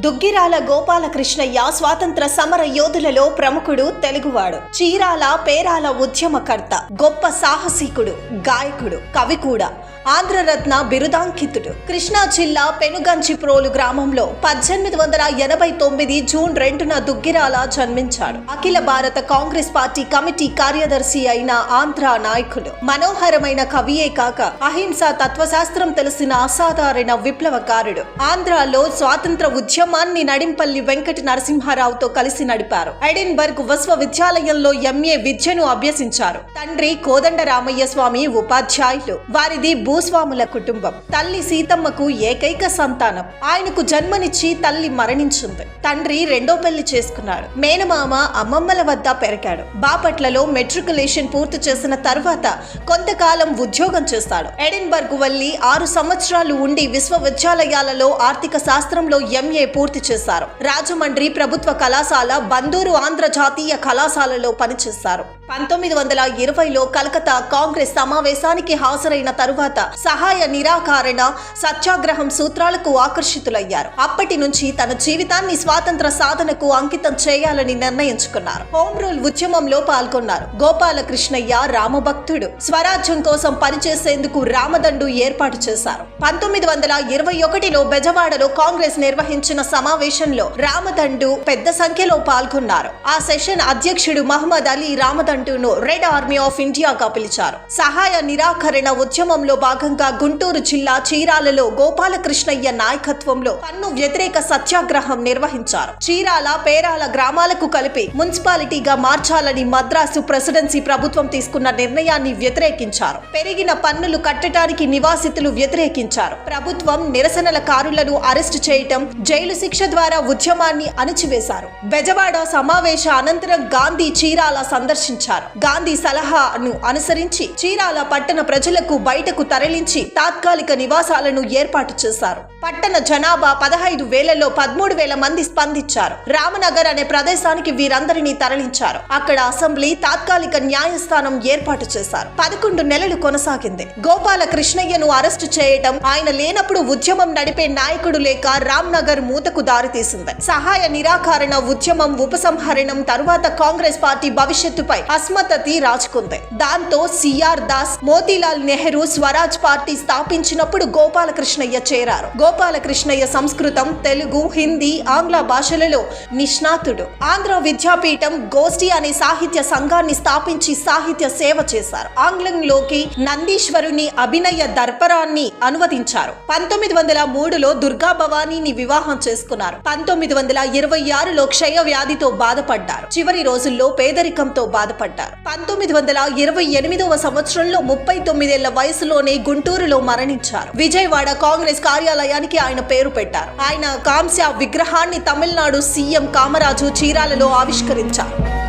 దుగ్గిరాల గోపాలకృష్ణయ్య స్వాతంత్ర సమర యోధులలో ప్రముఖుడు తెలుగువాడు. చీరాల పేరాల ఉద్యమకర్త గొప్ప సాహసికుడు గాయకుడు కవి కూడా. ఆంధ్రరత్న బిరుదాంకితుడు. కృష్ణా జిల్లా పెనుగంచిప్రోలు గ్రామంలో పద్దెనిమిది వందల ఎనభై తొమ్మిది జూన్ రెండున దుగ్గిరాల జన్మించాడు. అఖిల భారత కాంగ్రెస్ పార్టీ కమిటీ కార్యదర్శి అయిన ఆంధ్ర నాయకుడు. మనోహరమైన కవియే కాక అహింస తత్వశాస్త్రం తెలిసిన అసాధారణ విప్లవకారుడు. ఆంధ్రాలో స్వాతంత్ర కార్యక్రమాన్ని నడింపల్లి వెంకట నరసింహారావుతో కలిసి నడిపారు. ఎడిన్బర్గ్ విశ్వవిద్యాలయంలో ఎంఏ విద్యను అభ్యసించారు. తండ్రి కోదండరామయ్య స్వామి ఉపాధ్యాయులు. వారిది భూస్వాముల కుటుంబం. తల్లి సీతమ్మకు ఏకైక సంతానం. ఆయనకు జన్మనిచ్చి తల్లి మరణించింది. తండ్రి రెండో పెళ్ళి చేసుకున్నాడు. మేనమామ అమ్మమ్మల వద్ద పెరిగాడు. బాపట్లలో మెట్రికులేషన్ పూర్తి చేసిన తర్వాత కొంతకాలం ఉద్యోగం చేస్తాడు. ఎడిన్బర్గ్ వెళ్ళి ఆరు సంవత్సరాలు ఉండి విశ్వవిద్యాలయాలలో ఆర్థిక శాస్త్రంలో ఎంఏ పూర్తి చేశారు. రాజమండ్రి ప్రభుత్వ కళాశాల బందూరు ఆంధ్ర జాతీయ కళాశాలలో పనిచేశారు. పంతొమ్మిది వందల ఇరవైలో కలకత్తా కాంగ్రెస్ సమావేశానికి హాజరైన తరువాత సహాయ నిరాకరణ సత్యాగ్రహం సూత్రాలకు ఆకర్షితులయ్యారు. అప్పటి నుంచి తన జీవితాన్ని స్వాతంత్ర సాధనకు అంకితం చేయాలని నిర్ణయించుకున్నారు. హోం రూల్ ఉద్యమంలో పాల్గొన్నారు. గోపాలకృష్ణయ్య రామభక్తుడు. స్వరాజ్యం కోసం పనిచేసేందుకు రామదండు ఏర్పాటు చేశారు. పంతొమ్మిది వందల ఇరవై ఒకటిలో బెజవాడలో కాంగ్రెస్ నిర్వహించిన సమావేశంలో రామదండు పెద్ద సంఖ్యలో పాల్గొన్నారు. ఆ సెషన్ అధ్యక్షుడు మహమ్మద్ అలీ రామదండు రామదండును రెడ్ ఆర్మీ ఆఫ్ ఇండియాగా పిలిచారు. సహాయ నిరాకరణ ఉద్యమంలో భాగంగా గుంటూరు జిల్లా చీరాలలో గోపాలకృష్ణయ్య నాయకత్వంలో పన్ను వ్యతిరేక సత్యాగ్రహం నిర్వహించారు. చీరాల పేరాల గ్రామాలకు కలిపి మున్సిపాలిటీగా మార్చాలని మద్రాసు ప్రెసిడెన్సీ ప్రభుత్వం తీసుకున్న నిర్ణయాన్ని వ్యతిరేకించారు. పెరిగిన పన్నులు కట్టడానికి నివాసితులు వ్యతిరేకించారు. ప్రభుత్వం నిరసనల కారులను అరెస్టు చేయటం జైలు శిక్ష ద్వారా ఉద్యమాన్ని అణిచివేశారు. బెజవాడ సమావేశ అనంతరం గాంధీ చీరాల సందర్శించారు. గాంధీ సలహాను అనుసరించి చీరాల పట్టణ ప్రజలకు బయటకు తరలించి తాత్కాలిక నివాసాలను ఏర్పాటు చేశారు. పట్టణ జనాభా పదహైదు వేలలో పదమూడు వేల మంది స్పందించారు. రామనగర్ అనే ప్రదేశానికి వీరందరినీ తరలించారు. అక్కడ అసెంబ్లీ తాత్కాలిక న్యాయస్థానం ఏర్పాటు చేశారు. పదకొండు నెలలు కొనసాగింది. గోపాల కృష్ణయ్యను అరెస్టు చేయటం ఆయన లేనప్పుడు ఉద్యమం నడిపే నాయకుడు లేక రామ్నగర్ మూతకు దారితీసింది. సహాయ నిరాకరణ ఉద్యమం ఉపసంహరణం తరువాత కాంగ్రెస్ పార్టీ భవిష్యత్తుపై అస్మతతి రాచుకుంది దాంతో C R Das Motilal Nehru Swaraj party స్థాపించినప్పుడు Gopalakrishnayya చేరారు. గోపాలకృష్ణయ్య సంస్కృతం తెలుగు హిందీ ఆంగ్ల భాషలలో నిష్ణాతుడు. ఆంధ్ర విద్యాపీఠం గోష్ఠి అనే సాహిత్య సంఘాన్ని స్థాపించి సాహిత్య సేవ చేశారు. ఆంగ్లంలోకి నందీశ్వరుని అభినయ దర్పరాన్ని అనువదించారు. పంతొమ్మిది వందల మూడులో దుర్గా భవానీని వివాహం చేసుకున్నారు. పంతొమ్మిది వందల ఇరవై ఆరులో క్షయ వ్యాధితో బాధపడ్డారు. చివరి రోజుల్లో పేదరికంతో బాధపడ్డారు. పంతొమ్మిది వందల ఇరవై ఎనిమిదవ సంవత్సరంలో ముప్పై తొమ్మిదేళ్ళ వయసులోనే గుంటూరులో మరణించారు. విజయవాడ కాంగ్రెస్ కార్యాలయానికి ఆయన పేరు పెట్టారు. ఆయన కాంస్య విగ్రహాన్ని తమిళనాడు సీఎం కామరాజు చీరాలలో ఆవిష్కరించారు.